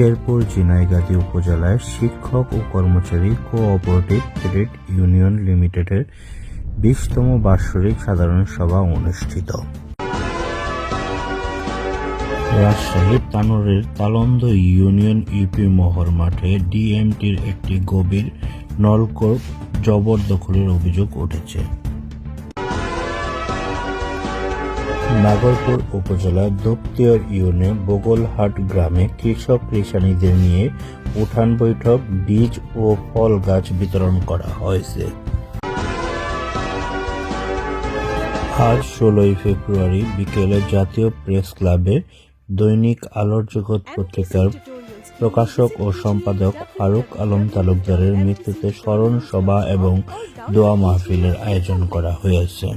শেরপুর ঝিনাইগাতী উপজেলায় শিক্ষক ও কর্মচারী কোঅপারেটিভ ক্রেডিট ইউনিয়ন লিমিটেডের বিশতম বার্ষিক সাধারণ সভা অনুষ্ঠিত। রাজশাহীর তানোরের তালন্দ ইউনিয়ন ইউপি মোহর মাঠে ডিএমটির একটি গভীর নলকূপ জবরদখলের অভিযোগ উঠেছে। নাগরপুর উপজেলার দপ্তিয়ার ইউনিয়ন বগলহাট গ্রামে কৃষক কৃষানীদের নিয়ে উঠান বৈঠক বীজ ও ফল গাছ বিতরণ করা হয়েছে। আজ ষোলোই ফেব্রুয়ারি বিকেলে জাতীয় প্রেস ক্লাবে দৈনিক আলোর জগৎ পত্রিকার প্রকাশক ও সম্পাদক ফারুক আলম তালুকদারের মৃত্যুতে স্মরণ সভা এবং দোয়া মাহফিলের আয়োজন করা হয়েছে।